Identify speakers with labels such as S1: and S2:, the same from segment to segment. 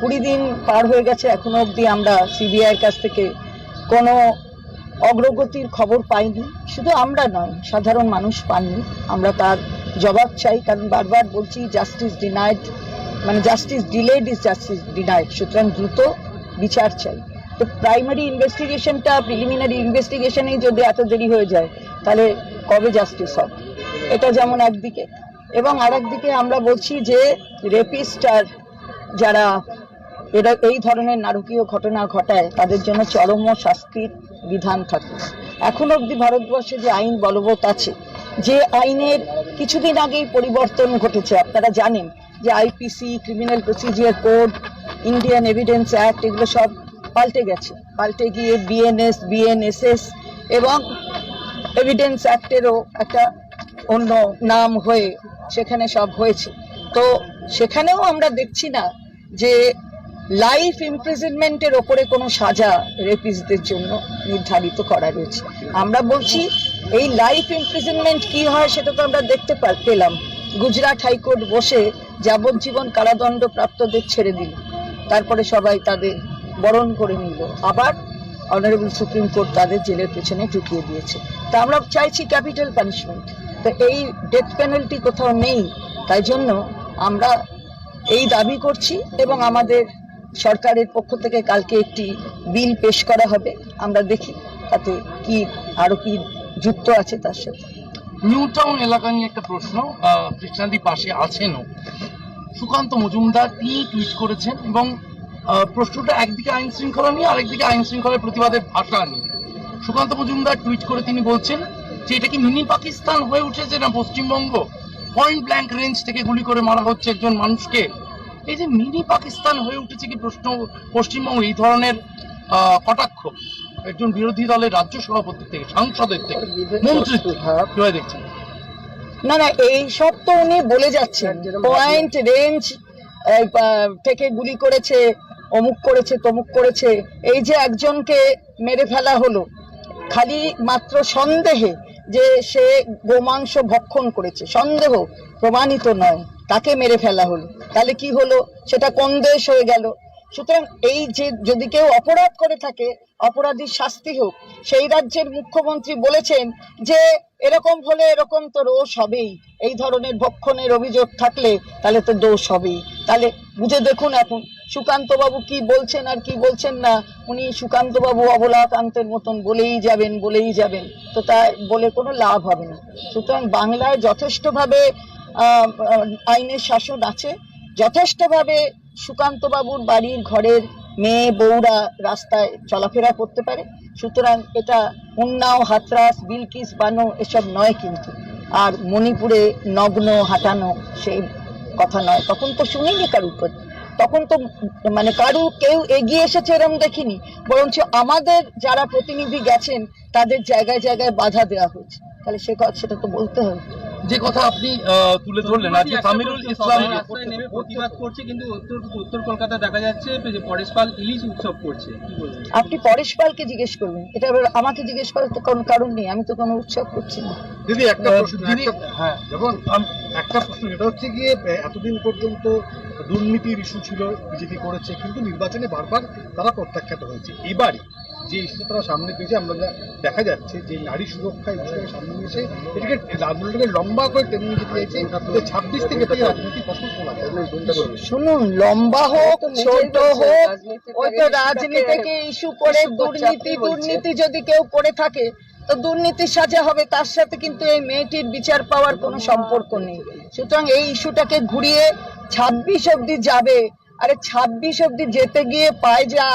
S1: কুড়ি দিন পার হয়ে গেছে এখনও অবধি আমরা সিবিআইয়ের কাছ থেকে কোনো অগ্রগতির খবর পাইনি। শুধু আমরা নয়, সাধারণ মানুষ পাননি। আমরা তার জবাব চাই, কারণ বারবার বলছি জাস্টিস ডিনাইড মানে justice delayed is justice denied সুতরাং দ্রুত বিচার চাই। তো প্রাইমারি ইনভেস্টিগেশনটা প্রিলিমিনারি ইনভেস্টিগেশনেই যদি এত দেরি হয়ে যায়, তাহলে কবে জাস্টিস হবে? এটা যেমন একদিকে। এবং আরেকদিকে আমরা বলছি যে রেপিস্ট আর যারা এরা এই ধরনের নারকীয় ঘটনা ঘটায়, তাদের জন্য চরম শাস্তির বিধান থাকে। এখন অবধি ভারতবর্ষে যে আইন বলবৎ আছে, যে আইনের কিছুদিন আগেই পরিবর্তন ঘটেছে, আপনারা জানেন যে IPC, criminal procedure code, Indian evidence act, এগুলো সব পাল্টে গেছে। পাল্টে গিয়ে বিএনএস, বিএনএসএস এবং এভিডেন্স অ্যাক্টেরও একটা অন্য নাম হয়ে সেখানে সব হয়েছে। তো সেখানেও আমরা দেখছি না যে লাইফ ইমপ্রিজনমেন্টের ওপরে কোনো সাজা রেপিসদের জন্য নির্ধারিত করা রয়েছে। আমরা বলছি, এই লাইফ ইমপ্রিজনমেন্ট কি হয় সেটা তো আমরা দেখতে পেলাম। গুজরাট হাইকোর্ট বসে যাবজ্জীবন কারাদণ্ড প্রাপ্তদের ছেড়ে দিল। তারপরে সবাই তাদের বরণ করে নিল। আবার অনারেবল সুপ্রিম কোর্ট তাদের জেলের পেছনে ঢুকিয়ে দিয়েছে। তা আমরা চাইছি ক্যাপিটাল পানিশমেন্ট তো এই ডেথ পেনাল্টি কোথাও নেই, তাই জন্য আমরা এই দাবি করছি এবং আমাদের সরকারের পক্ষ থেকে কালকে একটি বিল পেশ করা হবে। আমরা দেখি তাতে কি, আরও কি যুক্ত আছে তার সাথে।
S2: নিউ টাউন এলাকা নিয়ে একটা প্রশ্ন কৃষ্ণাদি পাশে আছেনও। সুকান্ত মজুমদার, তিনি টুইট করেছেন এবং প্রশ্নটা একদিকে আইন শৃঙ্খলা নিয়ে, আরেকদিকে আইন শৃঙ্খলার প্রতিবাদের ভাষা নিয়ে। সুকান্ত মজুমদার টুইট করে তিনি বলছেন যে, এটা কি মিনি পাকিস্তান হয়ে উঠেছে না পশ্চিমবঙ্গ? পয়েন্ট ব্ল্যাঙ্ক রেঞ্জ থেকে গুলি করে মারা হচ্ছে একজন মানুষকে। এই যে মিনি পাকিস্তান হয়ে উঠেছে কি প্রশ্ন পশ্চিমবঙ্গ? এই ধরনের আহ, কটাক্ষ একজন বিরোধী দলের রাজ্য সভাপতি থেকে সাংসদের থেকে। মন্ত্রী কীভাবে দেখছেন
S1: না না এই সব তো উনি বলে যাচ্ছেন। পয়েন্ট রেঞ্জ থেকে গুলি করেছে অমুক করেছে তমুক করেছে। এই যে একজনকে মেরে ফেলা হলো খালি মাত্র সন্দেহে যে সে গোমাংস ভক্ষণ করেছে। সন্দেহ, প্রমাণিত নয়। তাকে মেরে ফেলা হলো। তাহলে কি হলো? সেটা কোন দেশ হয়ে গেল? সুতরাং এই যে যদি কেউ অপরাধ করে থাকে, অপরাধীর শাস্তি হোক, সেই রাজ্যের মুখ্যমন্ত্রী বলেছেন যে, এরকম হলে এরকম তো রোষ হবেই। এই ধরনের ভক্ষণের অভিযোগ থাকলে তাহলে তো দোষ হবেই। তাহলে বুঝে দেখুন এখন। সুকান্ত বাবু কি বলছেন আর কি বলছেন না? উনি সুকান্ত বাবু অবলাকান্তের মতন বলেই যাবেন বলেই যাবেন। তো তা বলে কোনো লাভ হবে না। সুতরাং বাংলায় যথেষ্টভাবে আইনের শাসন আছে। যথেষ্টভাবে সুকান্ত বাবুর বাড়ির ঘরের মেয়ে, বউরা রাস্তায় চলাফেরা করতে পারে। সুতরাং এটা উন্নাও, হাতরাস, বিলকিস বানো এসব নয় কিন্তু। আর মণিপুরে নগ্ন, হাঁটানো, সেই কথা নয়। তখন তো শুনিনি কারুর তখন তো মানে কারু কেউ এগিয়ে এসেছে এরম দেখিনি। বরঞ্চ আমাদের যারা প্রতিনিধি গেছেন, তাদের জায়গায় জায়গায় বাধা দেওয়া হয়েছে। তাহলে সে সেটা তো বলতে হবে।
S2: যে কথা আপনি আহ, তুলে ধরলেন আজকে সামিরুল ইসলাম
S3: নেমে প্রতিবাদ করছে কিন্তু উত্তর উত্তর কলকাতা দেখা যাচ্ছে যে পরেশ পাল ইলিশ উৎসব করছে।
S1: আপনি পরেশ পালকে জিজ্ঞেস করবেন এটা আমাকে জিজ্ঞেস করার তো কোনো কারণ নেই আমি তো কোনো উৎসব করছি না।
S4: দিদি একটা প্রশ্ন
S2: দিদি হ্যাঁ।
S4: আম- একটা প্রশ্ন এটা হচ্ছে গিয়ে এতদিন পর্যন্ত দুর্নীতির ইস্যু ছিল বিজেপি করেছে কিন্তু নির্বাচনে বারবার তারা প্রত্যাখ্যাত হয়েছে। এবারে যে ইস্যু তারা সামনে পেয়েছে, আমরা দেখা যাচ্ছে যে নারী সুরক্ষা ইস্যুটাকে সামনে নিয়ে এসে এটাকে আন্দোলনটাকে লম্বা করে টেনে নিয়ে যেতে চাইছে ছাব্বিশ থেকে রাজনৈতিক ফসল তোলা যায়।
S1: শুনুন, লম্বা হোক, ছোট হোক, ওই তো রাজনীতিকে ইস্যু করে দুর্নীতি দুর্নীতি যদি কেউ করে থাকে, তো দুর্নীতির সাজা হবে, তার সাথে কিন্তু এই মেয়েটির বিচার পাওয়ার কোনো সম্পর্ক নেই। সুতরাং এই ইস্যুটাকে ঘুরিয়ে ছাব্বিশ অব্দি যাবে। আরে ছাব্বিশ অব্দি যেতে গিয়ে পায় যা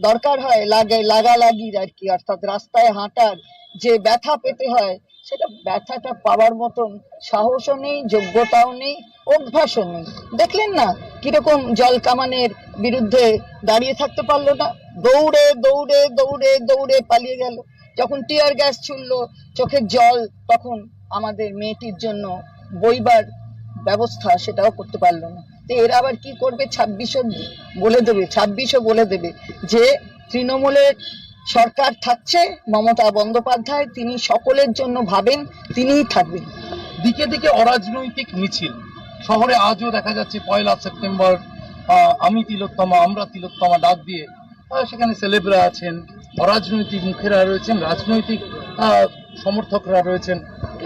S1: দরকার হয় লাগে লাগালাগির আর কি, অর্থাৎ রাস্তায় হাঁটার যে ব্যথা পেতে হয়, সেটা ব্যথাটা পাওয়ার মতন সাহসও নেই, যোগ্যতাও নেই, অভ্যাসও নেই। দেখলেন না কীরকম জল কামানের বিরুদ্ধে দাঁড়িয়ে থাকতে পারল না? দৌড়ে দৌড়ে দৌড়ে দৌড়ে পালিয়ে গেল। যখন টিয়ার গ্যাস ছুড়লো, চোখের জল তখন আমাদের মেয়েটির জন্য বইবার ব্যবস্থা সেটাও করতে পারল না। তো এরা আবার কি করবে? ছাব্বিশও বলে দেবে, ছাব্বিশও বলে দেবে যে তৃণমূলের সরকার থাকছে, মমতা বন্দ্যোপাধ্যায়, তিনি সকলের জন্য ভাবেন, তিনিই থাকবেন।
S2: দিকে দিকে অরাজনৈতিক মিছিল। শহরে আজও দেখা যাচ্ছে পয়লা সেপ্টেম্বর আমি তিলোত্তমা, আমরা তিলোত্তমা ডাক দিয়ে সেখানে সেলেবরা আছেন, অরাজনৈতিক মুখেরা রয়েছেন, রাজনৈতিক সমর্থকরা রয়েছেন।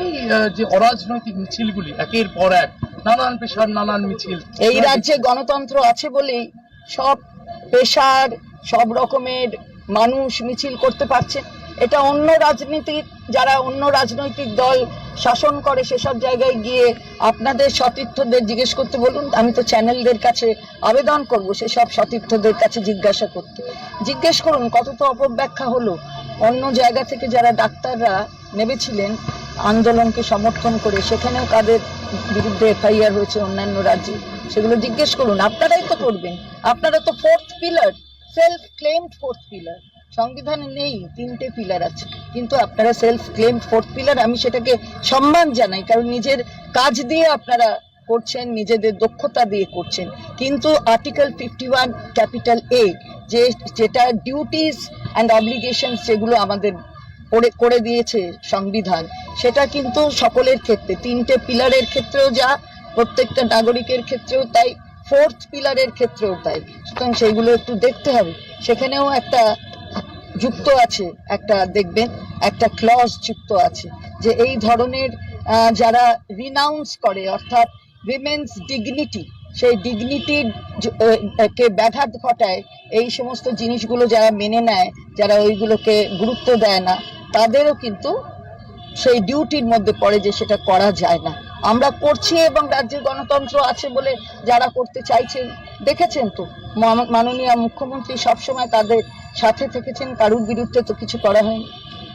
S2: এই যে অরাজনৈতিক মিছিলগুলি, একের পর এক নানান পেশার নানান মিছিল।
S1: এই রাজ্যে গণতন্ত্র আছে বলেই সব পেশার, সব রকমের মানুষ মিছিল করতে পারছে। এটা অন্য রাজনীতির, যারা অন্য রাজনৈতিক দল শাসন করে সেসব জায়গায় গিয়ে আপনাদের সতীর্থদের জিজ্ঞেস করতে বলুন, আমি তো চ্যানেলদের কাছে আবেদন করব, সেসব সতীর্থদের কাছে জিজ্ঞাসা করতে। জিজ্ঞেস করুন, কত তো অপব্যাখ্যা হলো। অন্য জায়গা থেকে যারা ডাক্তাররা নেমেছিলেন আন্দোলনকে সমর্থন করে সেখানেও কাদের বিরুদ্ধে এফআইআর হয়েছে অন্যান্য রাজ্যে। সেগুলো জিজ্ঞেস করুন, আপনারাই তো করবেন। আপনারা তো fourth pillar self claimed fourth pillar সংবিধানে নেই, তিনটে পিলার আছে। কিন্তু আপনারা সেলফ ক্লেমড ফোর্থ পিলার আমি সেটাকে সম্মান জানাই, কারণ নিজের কাজ দিয়ে আপনারা করছেন, নিজেদের দক্ষতা দিয়ে করছেন। কিন্তু article fifty one capital A যে, যেটা ডিউটিস অ্যান্ড অব্লিগেশন যেগুলো আমাদের করে করে দিয়েছে সংবিধান। সেটা কিন্তু সকলের ক্ষেত্রে, তিনটে পিলারের ক্ষেত্রেও যা, প্রত্যেকটা নাগরিকের ক্ষেত্রেও তাই ফোর্থ পিলারের ক্ষেত্রেও তাই। সুতরাং সেইগুলো একটু দেখতে হবে। সেখানেও একটা যুক্ত আছে, একটা দেখবেন, একটা ক্লজ যুক্ত আছে, যে এই ধরনের যারা রিনাউন্স করে, অর্থাৎ উইমেন্স ডিগনিটি সেই ডিগনিটির কে ব্যাঘাত ঘটায়, এই সমস্ত জিনিসগুলো যারা মেনে নেয়, যারা ওইগুলোকে গুরুত্ব দেয় না তাদেরও কিন্তু সেই ডিউটির মধ্যে পড়ে যে সেটা করা যায় না। আমরা করছি এবং রাজ্যের গণতন্ত্র আছে বলে যারা করতে চাইছেন, দেখেছেন তো? মাননীয় মুখ্যমন্ত্রী সবসময় তাদের সাথে থেকেছেন, কারুর বিরুদ্ধে তো কিছু করা হয়নি।